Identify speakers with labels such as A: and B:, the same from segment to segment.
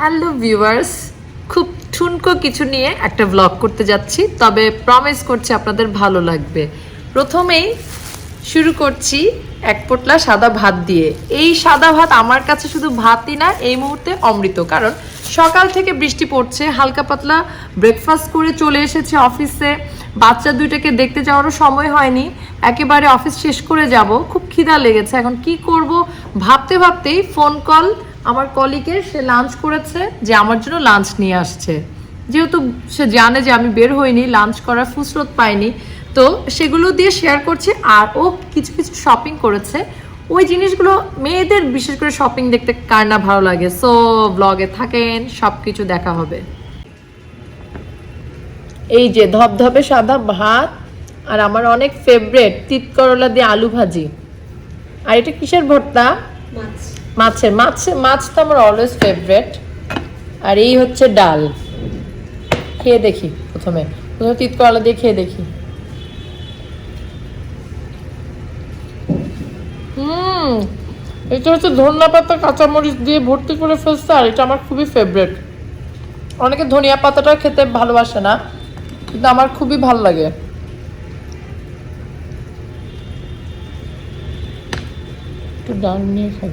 A: Hello viewers খুব ঠুনকো কিছু নিয়ে একটা ব্লগ করতে যাচ্ছি, তবে প্রমিস করছি আপনাদের ভালো লাগবে। প্রথমেই শুরু করছি এক পোটলা সাদা ভাত দিয়ে। এই সাদা ভাত আমার কাছে শুধু ভাতই না, এই মুহূর্তে অমৃত, কারণ সকাল থেকে বৃষ্টি পড়ছে, হালকা পাতলা ব্রেকফাস্ট করে চলে এসেছে অফিসে বাচ্চা দুইটাকে দেখতে যাওয়ারও সময় হয়নি, একেবারে অফিস শেষ করে যাব। খুব খিদা লেগেছে, এখন কি করব? ভাবতে ভাবতেই ফোন কল আমার কলিগের সে লাঞ্চ করেছে, যে আমার জন্য লাঞ্চ নিয়ে আসছে। যেহেতু সে জানে যে আমি বের হইনি লাঞ্চ করার ফুসরত পাইনি, তো সেগুলো দিয়ে শেয়ার করছে, আর ও কিছু কিছু শপিং করেছে। ওই জিনিসগুলো মেয়েদের বিশেষ করে শপিং দেখতে কার না ভালো লাগে। সো ব্লগে থাকেন সব কিছু দেখা হবে। এই যে ধবধবে সাদা ভাত, আর আমার অনেক ফেভারেট তিত করলা দিয়ে আলু ভাজি। আর এটা কিসের ভর্তা?
B: মাছ।
A: মাছের, মাছ মাছ তো আমার অলওয়েজ ফেভারেট আর এই হচ্ছে ডাল। খেয়ে দেখি প্রথমে। প্রথমে তিত করলা দিয়ে খেয়ে দেখি। হুম, এটা হচ্ছে ধনিয়া পাতা, কাঁচামরিচ দিয়ে ভর্তি করে ফেলছে, আর এটা আমার খুবই ফেভারেট অনেকে ধনিয়া পাতাটা খেতে ভালোবাসে না, কিন্তু আমার খুবই ভালো লাগে। একটু ডাল নিয়ে খাই।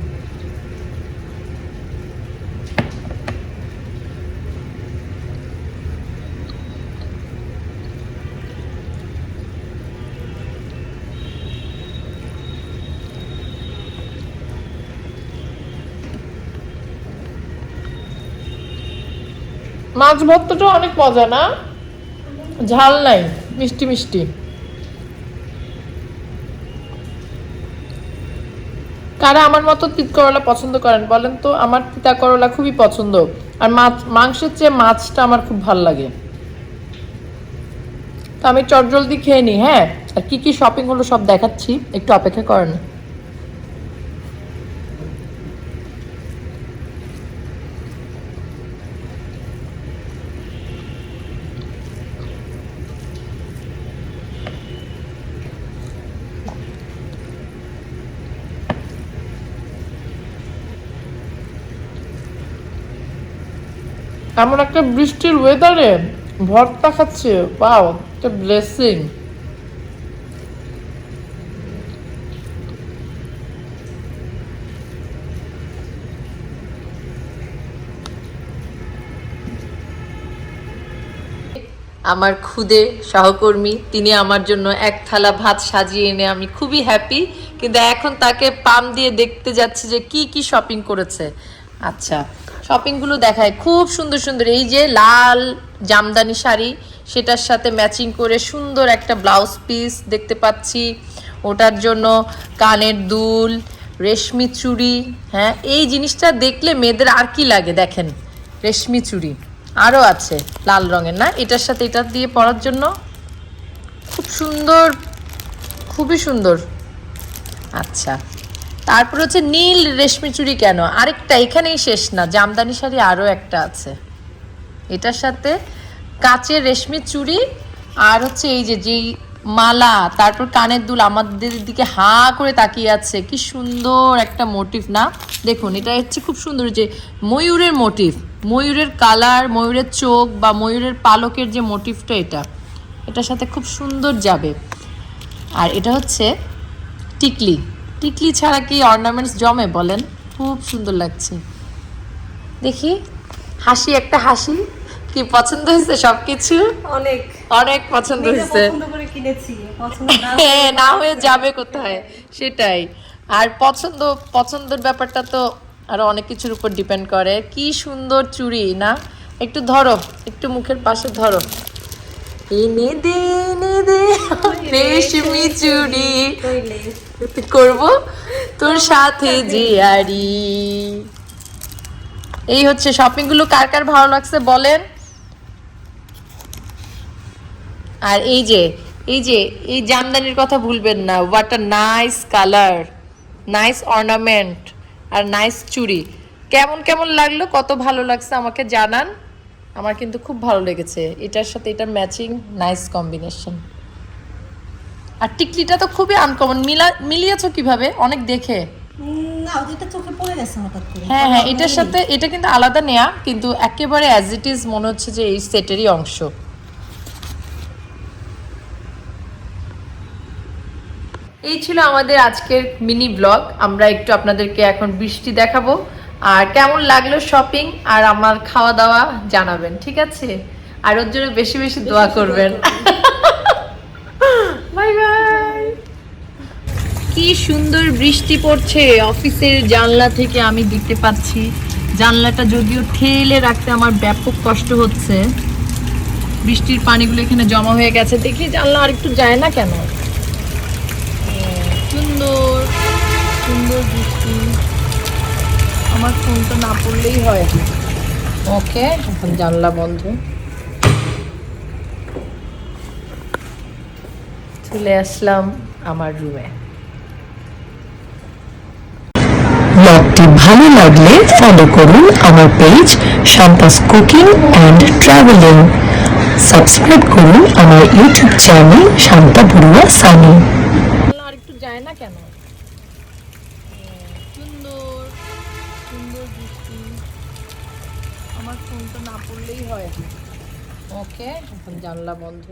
A: মাছ ভর্তাটা অনেক মজা, না? ঝাল নাই, মিষ্টি মিষ্টি। কারা আমার মতো তিত করলা পছন্দ করেন বলেন তো? আমার তিতা করলা খুবই পছন্দ। আর মাছ, মাংসের চেয়ে মাছটা আমার খুব ভালো লাগে। তো আমি চটজলদি খেয়ে নিই হ্যাঁ? আর কী কী শপিং হলো সব দেখাচ্ছি, একটু অপেক্ষা করেন। এমন একটা বৃষ্টির ওয়েদারে ভর্তা খাচ্ছে। পাও একটা ব্লেসিং আমার খুদে সহকর্মী, তিনি আমার জন্য এক থালা ভাত সাজিয়ে এনে আমি খুবই হ্যাপি কিন্তু এখন তাকে পাম দিয়ে দেখতে যাচ্ছে যে কি কি শপিং করেছে। আচ্ছা শপিংগুলো দেখায় খুব সুন্দর সুন্দর। এই যে লাল জামদানি শাড়ি, সেটার সাথে ম্যাচিং করে সুন্দর একটা ব্লাউজ পিস দেখতে পাচ্ছি। ওটার জন্য কানের দুল, রেশমি চুড়ি হ্যাঁ এই জিনিসটা দেখলে মেয়েদের আর কি লাগে, দেখেন, রেশমি চুড়ি। আরও আছে, লাল রঙের, না? এটার সাথে এটা দিয়ে পরার জন্য খুব সুন্দর, খুবই সুন্দর। আচ্ছা তারপর হচ্ছে নীল রেশমি চুড়ি কেন? আরেকটা, এখানেই শেষ না, জামদানি শাড়ি আরও একটা আছে। এটার সাথে কাচের রেশমি চুড়ি আর হচ্ছে এই যে যেই মালা, তারপর কানের দুল, আমাদের দিকে হা করে তাকিয়ে আছে, কি সুন্দর একটা মোটিভ না? দেখুন, এটা হচ্ছে খুব সুন্দর যে ময়ূরের মোটিভ, ময়ূরের কালার, ময়ূরের চোখ বা ময়ূরের পালকের যে মোটিভটা এটা, এটার সাথে খুব সুন্দর যাবে। আর এটা হচ্ছে টিকলি। টিকলি ছাড়া কি অর্নামেন্টস জমে বলেন? খুব সুন্দর লাগছে। দেখি হাসি একটা হাসি। কি পছন্দ হয়েছে সবকিছু?
B: অনেক।
A: অনেক পছন্দ হয়েছে। হ্যাঁ না হয়ে যাবে কোথায়? সেটাই। আর পছন্দ পছন্দের ব্যাপারটা তো আরও অনেক কিছুর উপর ডিপেন্ড করে। কি সুন্দর চুড়ি না? একটু ধরো একটু মুখের পাশে ধরো। এনে দে এনে দে করব? তোর সাথে জিয়ারি এই হচ্ছে শপিংগুলো কার কার ভালো লাগছে বলেন? আর এই যে এই যে, এই জামদানির কথা ভুলবেন না। What a nice colour nice ornament R nice চুড়ি। কেমন কেমন লাগল? কত ভালো লাগছে আমাকে জানান। আমার কিন্তু খুব ভালো লেগেছে। এটার সাথে এটার ম্যাচিং নাইস কম্বিনেশন আর টিকলিটা তো খুবই আনকমন মিলা মিলিয়েছো কীভাবে? অনেক দেখে।
B: না ওটা চোখে পড়ে গেছে হঠাৎ করে।
A: হ্যাঁ হ্যাঁ এটার সাথে এটা কিন্তু আলাদা নেয়া কিন্তু একেবারে অ্যাজ ইট ইজ মনে হচ্ছে যে এই সেটেরই অংশ। এই ছিল আমাদের আজকের মিনি ব্লগ আমরা একটু আপনাদেরকে এখন বৃষ্টি দেখাবো। আর কেমন লাগল শপিং আর আমার খাওয়া দাওয়া জানাবেন ঠিক আছে? আর ওর জন্য বেশি বেশি দোয়া করবেন। কি সুন্দর বৃষ্টি পড়ছে। অফিসের জানলা থেকে আমি দেখতে পাচ্ছি। জানলাটা যদিও ঠেলে রাখতে আমার ব্যাপক কষ্ট হচ্ছে। বৃষ্টির পানিগুলো এখানে জমা হয়ে গেছে। দেখি জানলা আর একটু যায় না কেন? সুন্দর সুন্দর বৃষ্টি। আমার ফোনটা না পড়লেই হয় ওকে, এখন জানলা বন্ধ। চলে আসলাম আমার রুমে
C: ব্লগটি ভালো লাগলে ফলো করুন আমার page Shanta's cooking and travelling subscribe করুন আমার ইউটিউব চ্যানেল শান্তা বড়ুয়া সানি
A: আর একটু না কেন? না ওকে এখন জানলা বন্ধ।